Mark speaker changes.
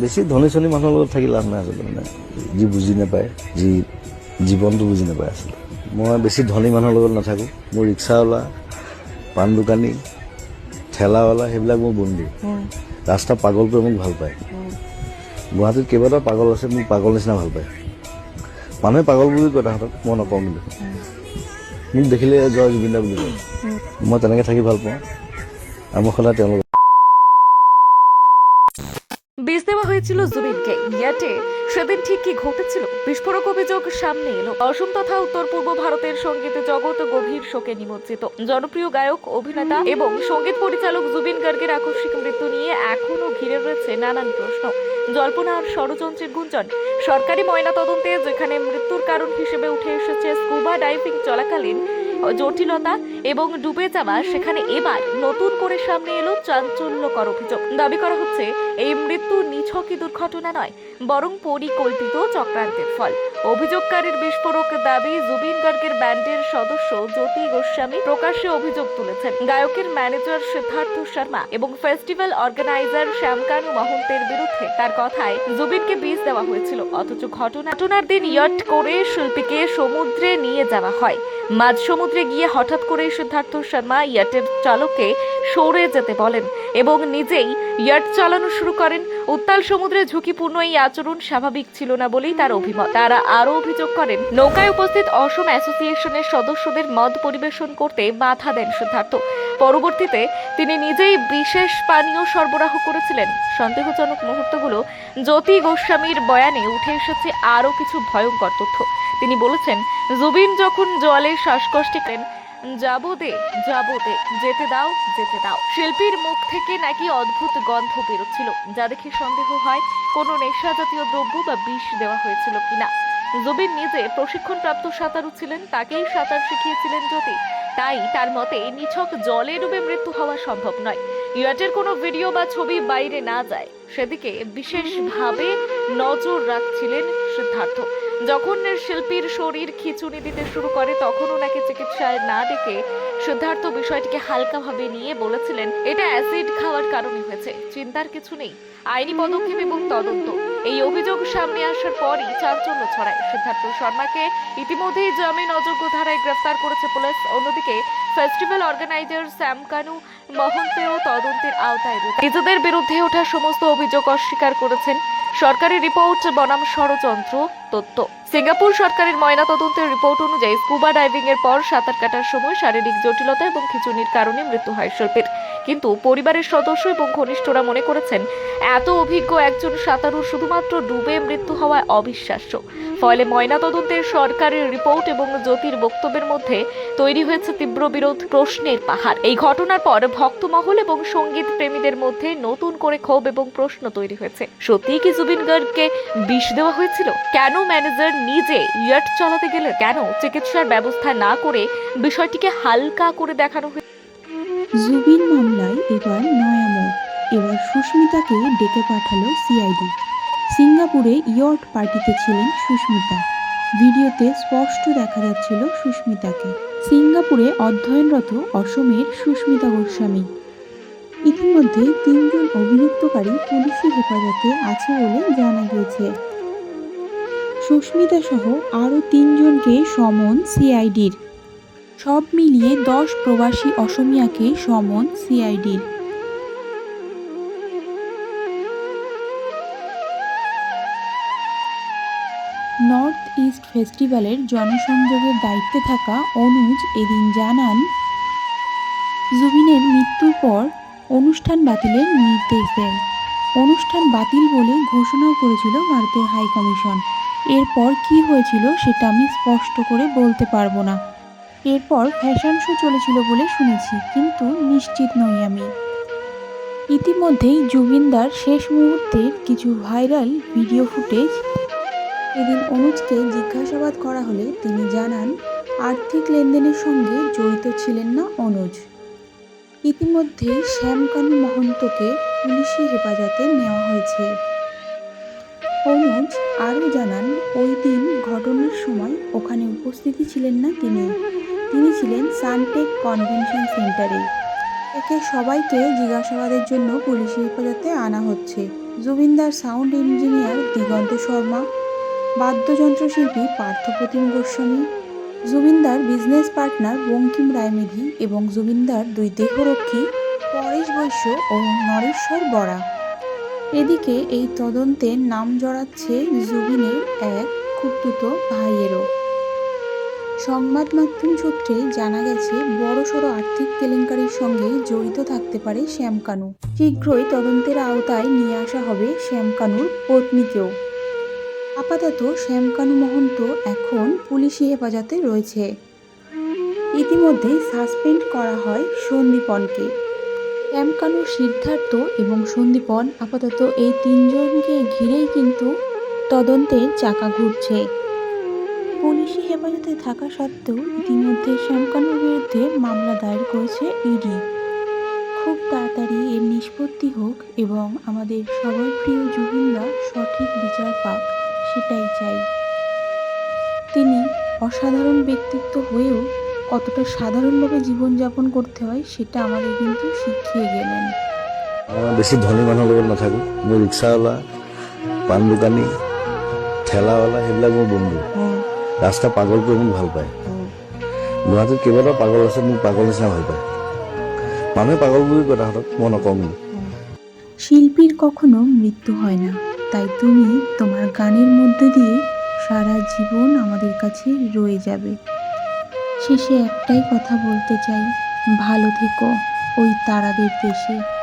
Speaker 1: বেছি ধনী চনী মানুহৰ লগত থাকি লাভ নাই আচলতে মানে যি বুজি নাপায় যি জীৱনটো বুজি নাপায় আচলতে। মই বেছি ধনী মানুহৰ লগত নাথাকোঁ। মোৰ ৰিক্সাৱালা পাণ দোকানী ঠেলাৱালা সেইবিলাক মোৰ বন্দী। ৰাস্তা পাগলটোৱে মোক ভালো পায়। গুৱাহাটীত কেইবাটাও পাগল আছে মোক পাগল নিচিনা ভালো পায়। মানুহে পাগল বুলি কয় তাহাঁতক মই নকওঁ কিন্তু। মোক দেখিলে জয় জুবিন দা বুলি কয়। মই তেনেকৈ থাকি ভালো পাওঁ। আৰু মই সদায় তেওঁলোক
Speaker 2: বিষ দেওয়া হয়েছিল জুবিনকে ইয়াটে সেদিন ঠিক কি ঘটেছিল? বিস্ফোরক অভিযোগ সামনে এলো। অসম তথা উত্তর পূর্ব ভারতের সংগীত জগৎ গভীর শোকে নিমজ্জিত। জনপ্রিয় গায়ক, অভিনেতা এবং সংগীত পরিচালক জুবিন গার্গের আকস্মিক মৃত্যু নিয়ে এখনও ঘিরে রয়েছে নানান প্রশ্ন। জল্পনা আর ষড়যন্ত্রের গুঞ্জন। সরকারি ময়না ময়নাতদন্তে যেখানে মৃত্যুর কারণ হিসেবে উঠে এসেছে স্কুবা ডাইভিং চলাকালীন জটিলতা এবং ডুবে যাওয়া সেখানে এবার নতুন করে সামনে এলো চাঞ্চল্যকর অভিযোগ। দাবি করা হচ্ছে, এই মৃত্যু নিছকই দুর্ঘটনা নয়, বরং পরিকল্পিত চক্রান্তের ফল। অভিযোগকারীর বিস্ফোরক দাবি জুবিন গার্গের ব্যান্ডের সদস্য জ্যোতি গোস্বামী প্রকাশ্যে অভিযোগ তুলেছেন। গায়কের ম্যানেজার সিদ্ধার্থ শর্মা এবং ফেস্টিভ্যাল অর্গানাইজার শ্যামকানু মহন্তের বিরুদ্ধে তার কথায় জুবিনকে বিষ দেওয়া হয়েছিল। অথচ ঘটনা ঘটনার দিন ইয়ট করে শিল্পীকে সমুদ্রে নিয়ে যাওয়া হয়। মাঝ সমুদ্রে গিয়ে হঠাৎ করে সিদ্ধার্থ শর্মা ইয়াটের চালককে সরে যেতে বলেন এবং নিজেই ইয়াট চালানো শুরু করেন। উত্তাল সমুদ্রে ঝুঁকিপূর্ণ এই আচরণ স্বাভাবিক ছিল না বলেই তার অভিমত। তারা আরও অভিযোগ করেন, নৌকায় উপস্থিত অসম অ্যাসোসিয়েশনের সদস্যদের মদ পরিবেশন করতে বাধা দেন সিদ্ধার্থ। পরবর্তীতে তিনি নিজেই বিশেষ পানীয় সরবরাহ করেছিলেন। সন্দেহজনক মুহূর্তগুলো জ্যোতি গোস্বামীর বয়ানে উঠে এসেছে আরও কিছু ভয়ঙ্কর তথ্য। তিনি বলেছেন, জুবিন যখন জলে শ্বাসকষ্টে করেন যাব দে যাব দে, যেতে দাও যেতে দাও। শিল্পীর মুখ থেকে নাকি অদ্ভুত গন্ধ বেরোচ্ছিল। যা দেখে সন্দেহ হয়, কোনো নেশা জাতীয় দ্রব্য বা বিষ দেওয়া হয়েছিল কিনা। জুবিন নিজে প্রশিক্ষণপ্রাপ্ত সাঁতারু ছিলেন, তাকেই সাঁতার শিখিয়েছিলেন জ্যোতি। তাই তার মতে নিছক জলে ডুবে মৃত্যু হওয়া সম্ভব নয়। ইয়াটের কোনো ভিডিও বা ছবি বাইরে না যায়। সেদিকে বিশেষভাবে নজর রাখছিলেন সিদ্ধার্থ। যখন শিল্পীর শরীর খিচুনি দিতে শুরু করে তখন ওনাকে চিকিৎসায় না ডেকে সিদ্ধার্থ বিষয়টিকে হালকাভাবে নিয়ে বলেছিলেন, এটা অ্যাসিড খাওয়ার কারণে হয়েছে। চিন্তার কিছু নেই। আইনি পদক্ষেপ এবং তদন্ত। এই অভিযোগ সামনে আসার পরই চাঞ্চল্য ছড়ায়। সিদ্ধার্থ শর্মাকে ইতিমধ্যেই জামিন অযোগ্য ধারায় গ্রেফতার করেছে পুলিশ। অন্যদিকে, ফেস্টিভ্যাল অর্গানাইজার স্যাম কানু মহন্তেও তদন্তের আওতায় রয়েছে। নিজেদের বিরুদ্ধে ওঠা সমস্ত অভিযোগ অস্বীকার করেছেন। সরকারি রিপোর্ট, বনাম ষড়যন্ত্র, তথ্য। সিঙ্গাপুর সরকারের ময়নাতদন্তের রিপোর্ট অনুযায়ী স্কুবা ডাইভিং এর পর সাঁতার কাটার সময় শারীরিক জটিলতা এবং খিচুনির কারণে মৃত্যু হয় শিল্পীর। কিন্তু পরিবারের সদস্য এবং ঘনিষ্ঠরা মনে করেছেন, এত অভিজ্ঞ একজন সাঁতারু শুধুমাত্র ডুবে মৃত্যু হওয়া অবিশ্বাস্য। ফলে ময়নাতদন্তের সরকারের রিপোর্ট এবং জ্যোতির বক্তব্যের মধ্যে তৈরি হয়েছে তীব্র বিরোধ প্রশ্নের পাহাড়। এই ঘটনার পর ভক্তমহল এবং সংগীত প্রেমীদের মধ্যে নতুন করে ক্ষোভ এবং প্রশ্ন তৈরি হয়েছে। সত্যি কি জুবিন গার্গকে বিষ দেওয়া হয়েছিল? কেন ম্যানেজার নিজে ইয়াট চালাতে গেলে কেন চিকিৎসার ব্যবস্থা না করে বিষয়টিকে হালকা করে দেখানো হয়েছে?
Speaker 3: জুবিন মামলায় এবার নয়া মোড়। এবার সুস্মিতাকে ডেকে পাঠালো সিআইডি। সিঙ্গাপুরে ইয়ট পার্টিতে ছিলেন সুস্মিতা। ভিডিওতে স্পষ্ট দেখা যাচ্ছিল সুস্মিতাকে। সিঙ্গাপুরে অধ্যয়নরত অসমের সুস্মিতা গোস্বামী। ইতিমধ্যে তিনজন অভিযুক্তকারী পুলিশি হেফাজতে আছে বলে জানা গিয়েছে। সুস্মিতা সহ আরও তিনজনকে সমন সিআইডির। সব মিলিয়ে দশ প্রবাসী অসমিয়াকে সমন সিআইডির নর্থ ইস্ট ফেস্টিভ্যালের জনসংযোগের দায়িত্বে থাকা অনুজ এদিন জানান, জুবিনের মৃত্যুর পর অনুষ্ঠান বাতিলের নির্দেশ দেয়। অনুষ্ঠান বাতিল বলে ঘোষণাও করেছিল ভারতের হাই কমিশন এরপর কি হয়েছিল সেটা আমি স্পষ্ট করে বলতে পারব না। এরপর ফ্যাশন শো চলেছিল বলে শুনেছি, কিন্তু নিশ্চিত নই আমি। ইতিমধ্যেই জুবিনদার শেষ মুহূর্তের কিছু ভাইরাল ভিডিও ফুটেজ এদিন অনুজকে জিজ্ঞাসাবাদ করা হলে তিনি জানান, আর্থিক লেনদেনের সঙ্গে জড়িত ছিলেন না অনুজ। ইতিমধ্যেই শ্যামকানু মহন্তকে পুলিশি হেফাজতে নেওয়া হয়েছে। অনুজ আরও জানান, ওই দিন ঘটনার সময় ওখানে উপস্থিতি ছিলেন না তিনি। তিনি ছিলেন সানটেক কনভেনশন সেন্টারে। একে সবাইকে জিজ্ঞাসাবাদের জন্য পুলিশি হেফাজতে আনা হচ্ছে। জুবিনদার সাউন্ড ইঞ্জিনিয়ার দিগন্ত শর্মা বাদ্যযন্ত্রশিল্পী পার্থপ্রতিম গোস্বামী, জুবিনদার বিজনেস পার্টনার বঙ্কিম রায়মেধি এবং জুবিনদার দুই দেহরক্ষী পরেশ বৈশ্য ও নরেশ্বর বরা। এদিকে এই তদন্তে নাম জড়াচ্ছে জুবিনের এক খুঁড়তুত ভাইয়েরও। সংবাদ মাধ্যম সূত্রে জানা গেছে, বড়সড় আর্থিক কেলেঙ্কারির সঙ্গে জড়িত থাকতে পারে শ্যামকানু। শীঘ্রই তদন্তের আওতায় নিয়ে আসা হবে শ্যামকানুর পত্নীকেও। আপাতত শ্যামকানু মহন্ত এখন পুলিশি হেফাজতে রয়েছে। ইতিমধ্যে সাসপেন্ড করা হয় সন্দীপনকে। শ্যামকানু সিদ্ধার্থ এবং সন্দীপন আপাতত এই তিনজনকে ঘিরেই কিন্তু তদন্তের চাকা ঘুরছে। পুলিশি হেফাজতে থাকা সত্ত্বেও ইতিমধ্যে শ্যামকানুর বিরুদ্ধে মামলা দায়ের করেছে ইডি। খুব তাড়াতাড়ি এর নিষ্পত্তি হোক এবং আমাদের সবার প্রিয় জুবিনদা সঠিক বিচার পাক, সেটাই চাই। তিনি অসাধারণ ব্যক্তিত্ব হয়েও কতটা সাধারণভাবে জীবনযাপন করতে হয়, সেটা আমাদের কিন্তু শিখিয়ে গেলেন।
Speaker 1: বেছি ধনী লগত নাথাকোঁ মোৰ ৰিক্সাৱালা পাণ দোকানী ঠেলাৱালা সেইবিলাক মোৰ বন্ধু। ৰাস্তা পাগল কৰি মোক ভালো পায়। গুৱাহাটীত কেইবাটাও পাগল আছে, মোক পাগল নিচিনা ভালো পায়। মানুহে পাগল বুলি কয় তাহাঁতক, মই কিন্তু
Speaker 3: শিল্পীর কখনো মৃত্যু হয় না। তাই তুমি তোমার গানের মধ্যে দিয়ে সারা জীবন আমাদের কাছে রয়ে যাবে। শেষে একটাই কথা বলতে চাই, ভালো থেকো ওই তারাদের দেশে।